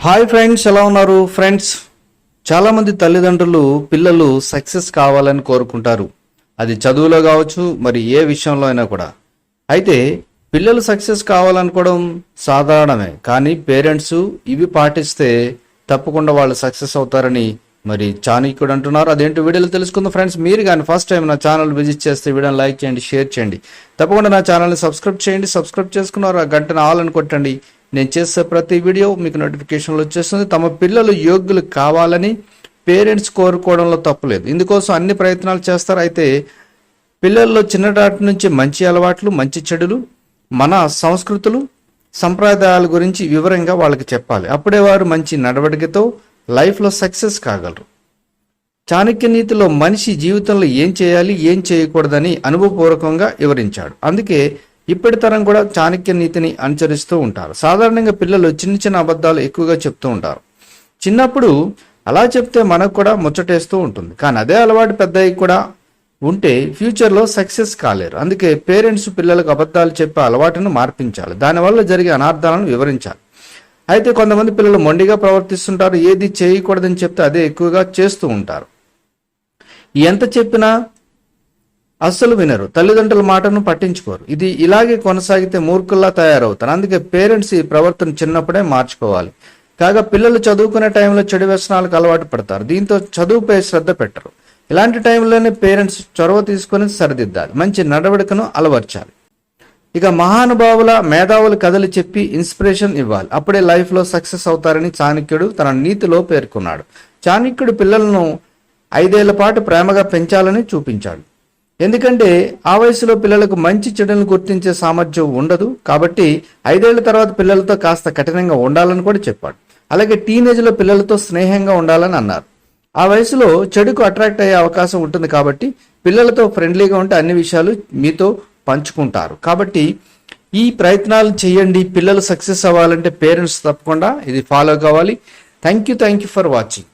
Hi friends ఎలా ఉన్నారు? Friends చాలా మంది తల్లిదండ్రులు పిల్లలు సక్సెస్ కావాలని కోరుకుంటారు. అది చదువులో కావచ్చు మరి ఏ విషయంలో అయినా కూడా. అయితే పిల్లలు సక్సెస్ కావాలనుకోవడం సాధారణమే. కానీ పేరెంట్స్ ఇవి పాటిస్తే తప్పకుండా వాళ్ళు సక్సెస్ అవుతారని మరి చాణక్యుడు అంటున్నారు అదేంటో వీడియోలో తెలుసుకుందాం ఫ్రెండ్స్. మీరు కానీ ఫస్ట్ టైం నా ఛానల్ విజిట్ చేస్తే వీడియోని లైక్ చేయండి షేర్ చేయండి. తప్పకుండా నా ఛానల్ని సబ్స్క్రైబ్ చేయండి సబ్స్క్రైబ్ చేసుకున్నారు ఆ గంటను ఆల్ అని కొట్టండి. నేను చేసే ప్రతి వీడియో మీకు నోటిఫికేషన్లు వచ్చేస్తుంది. తమ పిల్లలు యోగ్యులు కావాలని పేరెంట్స్ కోరుకోవడంలో తప్పులేదు. ఇందుకోసం అన్ని ప్రయత్నాలు చేస్తారు. అయితే పిల్లల్లో చిన్ననాటి నుంచి మంచి అలవాట్లు మంచి చెడులు మన సంస్కృతులు సంప్రదాయాల గురించి వివరంగా వాళ్ళకి చెప్పాలి. అప్పుడే వారు మంచి నడవడికతో లైఫ్లో సక్సెస్ కాగలరు. చాణక్య నీతిలో మనిషి జీవితంలో ఏం చేయాలి ఏం చేయకూడదని అనుభవపూర్వకంగా వివరించాడు. అందుకే ఇప్పటి తరం కూడా చాణక్య నీతిని అనుసరిస్తూ ఉంటారు. సాధారణంగా పిల్లలు చిన్న చిన్న అబద్ధాలు ఎక్కువగా చెప్తూ ఉంటారు. చిన్నప్పుడు అలా చెప్తే మనకు కూడా ముచ్చటేస్తూ ఉంటుంది. కానీ అదే అలవాటు పెద్ద కూడా ఉంటే ఫ్యూచర్లో సక్సెస్ కాలేరు. అందుకే పేరెంట్స్ పిల్లలకు అబద్ధాలు చెప్పే అలవాటును మార్పించాలి. దానివల్ల జరిగే అనార్థాలను వివరించాలి. అయితే కొంతమంది పిల్లలు మొండిగా ప్రవర్తిస్తుంటారు ఏది చేయకూడదని చెప్తే అదే ఎక్కువగా చేస్తూ ఉంటారు. ఎంత చెప్పినా అస్సలు వినరు. తల్లిదండ్రుల మాటను పట్టించుకోరు. ఇది ఇలాగే కొనసాగితే మూర్ఖుల్లా తయారవుతారు. అందుకే పేరెంట్స్ ఈ ప్రవర్తన చిన్నప్పుడే మార్చుకోవాలి. కాగా పిల్లలు చదువుకునే టైంలో చెడు వ్యసనాలకు అలవాటు పడతారు. దీంతో చదువుపై శ్రద్ధ పెట్టరు. ఇలాంటి టైంలోనే పేరెంట్స్ చొరవ తీసుకొని సరిదిద్దాలి. మంచి నడవడికను అలవర్చాలి. ఇక మహానుభావుల మేధావుల కథలు చెప్పి ఇన్స్పిరేషన్ ఇవ్వాలి. అప్పుడే లైఫ్లో సక్సెస్ అవుతారని చాణక్యుడు తన నీతిలో పేర్కొన్నాడు. చాణక్యుడు పిల్లలను ఐదేళ్ళ పాటు ప్రేమగా పెంచాలని చూపించాడు. ఎందుకంటే ఆ వయసులో పిల్లలకు మంచి చెడులను గుర్తించే సామర్థ్యం ఉండదు. కాబట్టి ఐదేళ్ళ తర్వాత పిల్లలతో కాస్త కఠినంగా ఉండాలని కూడా చెప్పాడు. అలాగే టీనేజ్లో పిల్లలతో స్నేహంగా ఉండాలని అన్నారు. ఆ వయసులో చెడుకు అట్రాక్ట్ అయ్యే అవకాశం ఉంటుంది కాబట్టి పిల్లలతో ఫ్రెండ్లీగా ఉంటే అన్ని విషయాలు మీతో పంచుకుంటారు. కాబట్టి ఈ ప్రయత్నాలు చేయండి. పిల్లలు సక్సెస్ అవ్వాలంటే పేరెంట్స్ తప్పకుండా ఇది ఫాలో కావాలి. Thank you thank you for watching.